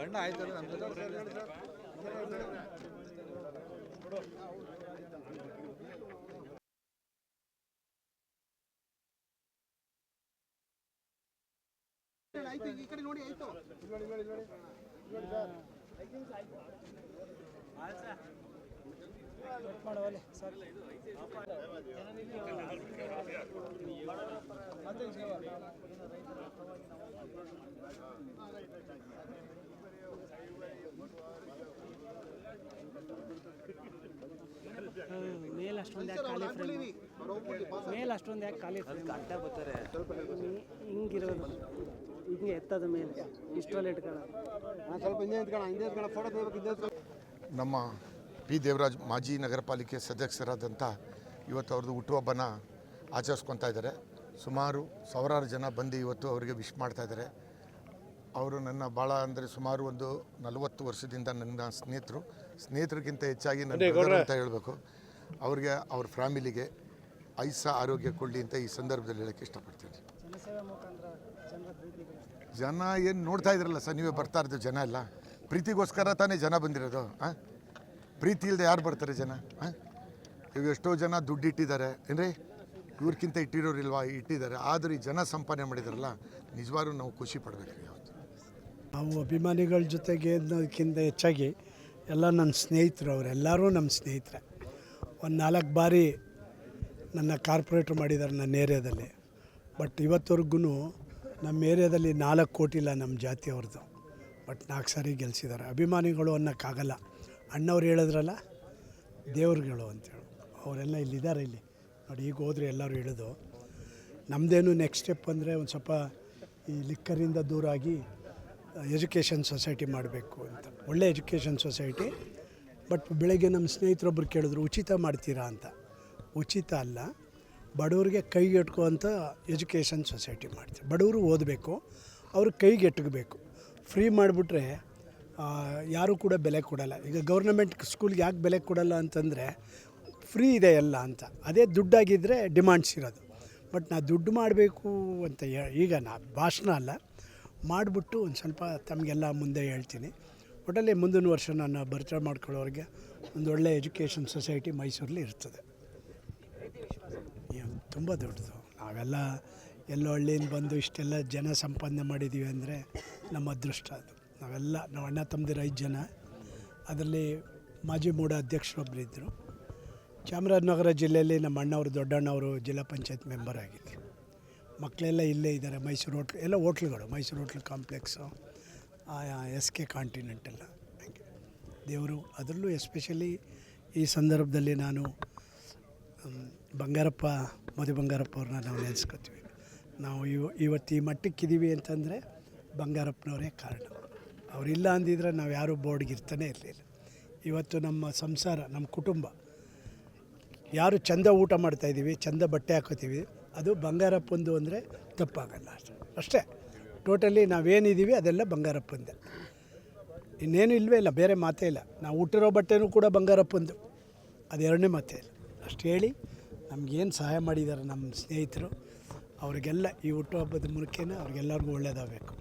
ಬಣ್ಣ ಆಯ್ತು ನಮ್ಮ ಜೊತೆ ಮೇಲ್ ಅಷ್ಟೊಂದು ಯಾಕೆ ಖಾಲಿ ಫ್ರೇಮ್ ಮೇಲ್ ಅಷ್ಟೊಂದು ಯಾಕೆ ಖಾಲಿ ಫ್ರೇಮ್ ಹಿಂಗಿರೋದು. ಹಿಂಗೆ ಎತ್ತದ ಮೇಲೆ. ಇಷ್ಟರಲ್ಲಿ ಇಟ್ಕೊಳ್ಳೋದು ಸ್ವಲ್ಪ ಹಿಂದೆ ನಿಂತ್ಕೊಳ್ಳ ಹಿಂದೆ ನಿಂತ್ಕೊಳ್ಳ ಫೋಟೋ ತೆಗಿಬೇಕು ಹಿಂದೆ ನಮ್ಮ ಪಿ. ದೇವರಾಜ್ ಮಾಜಿ ನಗರ ಪಾಲಿಕೆ ಸದಸ್ಯರಾದಂಥ ಇವತ್ತು ಅವ್ರದ್ದು ಹುಟ್ಟುಹಬ್ಬನ ಆಚರಿಸ್ಕೊತಾ ಇದ್ದಾರೆ. ಸುಮಾರು ಸಾವಿರಾರು ಜನ ಬಂದು ಇವತ್ತು ಅವರಿಗೆ ವಿಶ್ ಮಾಡ್ತಾ ಇದ್ದಾರೆ. ಅವರು ನನ್ನ ಭಾಳ ಅಂದರೆ ಸುಮಾರು ಒಂದು ನಲವತ್ತು ವರ್ಷದಿಂದ ನನ್ನ ಸ್ನೇಹಿತರು. ಸ್ನೇಹಿತರಿಗಿಂತ ಹೆಚ್ಚಾಗಿ ನನ್ನ ಅಂತ ಹೇಳಬೇಕು. ಅವ್ರಿಗೆ ಅವ್ರ ಫ್ಯಾಮಿಲಿಗೆ ಐಸ ಆರೋಗ್ಯ ಕೊಡಲಿ ಅಂತ ಈ ಸಂದರ್ಭದಲ್ಲಿ ಹೇಳೋಕ್ಕೆ ಇಷ್ಟಪಡ್ತೀನಿ. ಜನ ಏನು ನೋಡ್ತಾ ಇದ್ರಲ್ಲ ಸರ್ ನೀವೇ ಬರ್ತಾ ಇರೋದು ಜನ ಎಲ್ಲ ಪ್ರೀತಿಗೋಸ್ಕರ ತಾನೇ ಜನ ಬಂದಿರೋದು ಹಾಂ ಪ್ರೀತಿ ಇಲ್ಲದೆ ಯಾರು ಬರ್ತಾರೆ ಜನ ಹಾಂ ಈಗ ಎಷ್ಟೋ ಜನ ದುಡ್ಡು ಇಟ್ಟಿದ್ದಾರೆ ಏನ್ರಿ? ಇವ್ರಿಗಿಂತ ಇಟ್ಟಿರೋರಿಲ್ವಾ ಇಟ್ಟಿದ್ದಾರೆ. ಆದರೆ ಈ ಜನ ಸಂಪಾದನೆ ಮಾಡಿದಾರಲ್ಲ ನಿಜವಾಗ್ಲೂ ನಾವು ಖುಷಿ ಪಡಬೇಕು ಯಾವತ್ತು. ನಾವು ಅಭಿಮಾನಿಗಳ ಜೊತೆಗೆ ಅನ್ನೋದಕ್ಕಿಂತ ಹೆಚ್ಚಾಗಿ ಎಲ್ಲ ನನ್ನ ಸ್ನೇಹಿತರು ಅವರೆಲ್ಲರೂ ನಮ್ಮ ಸ್ನೇಹಿತರೆ. ಒಂದು ನಾಲ್ಕು ಬಾರಿ ನನ್ನ ಕಾರ್ಪೊರೇಟ್ರ್ ಮಾಡಿದ್ದಾರೆ ನನ್ನ ಏರಿಯಾದಲ್ಲಿ. ಬಟ್ ಇವತ್ತವರೆಗೂ ನಮ್ಮ ಏರಿಯಾದಲ್ಲಿ ನಾಲ್ಕು ಕೋಟಿ ಇಲ್ಲ ನಮ್ಮ ಜಾತಿಯವ್ರದ್ದು ಬಟ್ ನಾಲ್ಕು ಸಾರಿ ಗೆಲ್ಸಿದ್ದಾರೆ. ಅಭಿಮಾನಿಗಳು ಅನ್ನೋಕ್ಕಾಗಲ್ಲ. ಅಣ್ಣವ್ರು ಹೇಳಿದ್ರಲ್ಲ ದೇವ್ರುಗಳು ಅಂತೇಳಿ ಅವರೆಲ್ಲ ಇಲ್ಲಿದ್ದಾರೆ ಇಲ್ಲಿ. ನೋಡಿ, ಈಗ ಹೋದ್ರೆ ಎಲ್ಲರೂ ಹೇಳೋದು ನಮ್ಮದೇನು ನೆಕ್ಸ್ಟ್ ಸ್ಟೆಪ್ ಅಂದರೆ ಒಂದು ಸ್ವಲ್ಪ ಈ ಲಿಕ್ಕರಿಂದ ದೂರಾಗಿ ಎಜುಕೇಷನ್ ಸೊಸೈಟಿ ಮಾಡಬೇಕು ಅಂತ. ಒಳ್ಳೆ ಎಜುಕೇಷನ್ ಸೊಸೈಟಿ ಬಟ್ ಬೆಳಗ್ಗೆ ನಮ್ಮ ಸ್ನೇಹಿತರೊಬ್ಬರು ಕೇಳಿದ್ರು, ಉಚಿತ ಮಾಡ್ತೀರಾ ಅಂತ. ಉಚಿತ ಅಲ್ಲ, ಬಡವರಿಗೆ ಕೈಗೆಟ್ಕೋ ಅಂತ ಎಜುಕೇಷನ್ ಸೊಸೈಟಿ ಮಾಡ್ತೀವಿ. ಬಡವರು ಓದಬೇಕು ಅವ್ರ ಕೈಗೆಟ್ಕಬೇಕು. ಫ್ರೀ ಮಾಡಿಬಿಟ್ರೆ ಯಾರೂ ಕೂಡ ಬೆಲೆ ಕೊಡಲ್ಲ. ಈಗ ಗೌರ್ನಮೆಂಟ್ ಸ್ಕೂಲ್ಗೆ ಯಾಕೆ ಬೆಲೆ ಕೊಡಲ್ಲ ಅಂತಂದರೆ, ಫ್ರೀ ಇದೆ ಎಲ್ಲ ಅಂತ. ಅದೇ ದುಡ್ಡಾಗಿದ್ದರೆ ಡಿಮ್ಯಾಂಡ್ಸ್ ಇರೋದು. ಬಟ್ ನಾ ದುಡ್ಡು ಮಾಡಬೇಕು ಅಂತ ಈಗ ನಾ ಭಾಷಣ ಅಲ್ಲ. ಮಾಡಿಬಿಟ್ಟು ಒಂದು ಸ್ವಲ್ಪ ತಮಗೆಲ್ಲ ಮುಂದೆ ಹೇಳ್ತೀನಿ. ಒಟ್ಟಲ್ಲಿ ಮುಂದಿನ ವರ್ಷ ನಾನು ಬರ್ತ್ಡೇ ಮಾಡ್ಕೊಳ್ಳೋರಿಗೆ ಒಂದು ಒಳ್ಳೆಯ ಎಜುಕೇಷನ್ ಸೊಸೈಟಿ ಮೈಸೂರಲ್ಲಿ ಇರ್ತದೆ. ತುಂಬ ದೊಡ್ಡದು. ನಾವೆಲ್ಲ ಎಲ್ಲೋ ಹಳ್ಳಿಯಿಂದ ಬಂದು ಇಷ್ಟೆಲ್ಲ ಜನ ಸಂಪಾದನೆ ಮಾಡಿದ್ದೀವಿ ಅಂದರೆ ನಮ್ಮ ಅದೃಷ್ಟ ಅದು. ನಾವೆಲ್ಲ, ನಾವು ಅಣ್ಣ ತಮ್ಮದಿರ ಐದು ಜನ. ಅದರಲ್ಲಿ ಮಾಜಿ ಮೂಡ ಅಧ್ಯಕ್ಷರೊಬ್ಬರು ಇದ್ದರು. ಚಾಮರಾಜನಗರ ಜಿಲ್ಲೆಯಲ್ಲಿ ನಮ್ಮ ಅಣ್ಣವರು, ದೊಡ್ಡಣ್ಣವರು ಜಿಲ್ಲಾ ಪಂಚಾಯತ್ ಮೆಂಬರ್ ಆಗಿದ್ದರು. ಮಕ್ಕಳೆಲ್ಲ ಇಲ್ಲೇ ಇದ್ದಾರೆ ಮೈಸೂರು ಹೋಟ್ಲ್, ಎಲ್ಲ ಹೋಟ್ಲುಗಳು, Mysuru hotel complex. S K ಕಾಂಟಿನೆಂಟಲ್ಲ ದೇವರು ಅದರಲ್ಲೂ ಎಸ್ಪೆಷಲಿ ಈ ಸಂದರ್ಭದಲ್ಲಿ ನಾನು ಬಂಗಾರಪ್ಪ, ಮಧು ಬಂಗಾರಪ್ಪ ಅವ್ರನ್ನ ನಾವು ನೆನೆಸ್ಕೊತೀವಿ. ನಾವು ಇವ, ಇವತ್ತು ಈ ಮಟ್ಟಕ್ಕಿದ್ದೀವಿ ಅಂತಂದರೆ ಬಂಗಾರಪ್ಪನವರೇ ಕಾರಣ. ಅವರಿಲ್ಲ ಅಂದಿದ್ರೆ ನಾವು ಯಾರೂ ಬೋರ್ಡ್ಗೆ ಇರ್ತಾನೆ ಇರಲಿಲ್ಲ. ಇವತ್ತು ನಮ್ಮ ಸಂಸಾರ, ನಮ್ಮ ಕುಟುಂಬ, ಯಾರು ಚಂದ ಊಟ ಮಾಡ್ತಾಯಿದ್ದೀವಿ ಚಂದ ಬಟ್ಟೆ ಹಾಕೋತೀವಿ, ಅದು ಬಂಗಾರಪ್ಪಂದು ಅಂದರೆ ತಪ್ಪಾಗಲ್ಲ. ಅಷ್ಟೇ. ಟೋಟಲಿ ನಾವೇನಿದ್ದೀವಿ ಅದೆಲ್ಲ ಬಂಗಾರಪ್ಪಂದೆ. ಇನ್ನೇನು ಇಲ್ಲವೇ ಇಲ್ಲ, ಬೇರೆ ಮಾತೇ ಇಲ್ಲ. ನಾವು ಹುಟ್ಟಿರೋ ಬಟ್ಟೆನೂ ಕೂಡ ಬಂಗಾರಪ್ಪಂದು. ಅದು ಎರಡನೇ ಮಾತೇ ಇಲ್ಲ. ಅಷ್ಟು ಹೇಳಿ, ನಮಗೇನು ಸಹಾಯ ಮಾಡಿದ್ದಾರೆ ನಮ್ಮ ಸ್ನೇಹಿತರು, ಅವರಿಗೆಲ್ಲ ಈ ಹುಟ್ಟುಹಬ್ಬದ ಮೂಲಕನೇ ಅವ್ರಿಗೆಲ್ಲರಿಗೂ ಒಳ್ಳೇದಾಗಬೇಕು.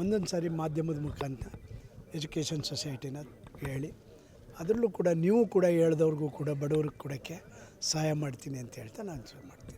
ಒಂದೊಂದು ಸಾರಿ ಮಾಧ್ಯಮದ ಮುಖಾಂತರ ಎಜುಕೇಷನ್ ಸೊಸೈಟಿನ ಹೇಳಿ, ಅದರಲ್ಲೂ ಕೂಡ ನೀವು ಕೂಡ ಹೇಳ್ದವ್ರಿಗೂ ಕೂಡ, ಬಡವ್ರಿಗೆ ಕೊಡೋಕ್ಕೆ ಸಹಾಯ ಮಾಡ್ತೀನಿ ಅಂತ ಹೇಳ್ತಾ ನಾನು ಶುರು ಮಾಡ್ತೀನಿ.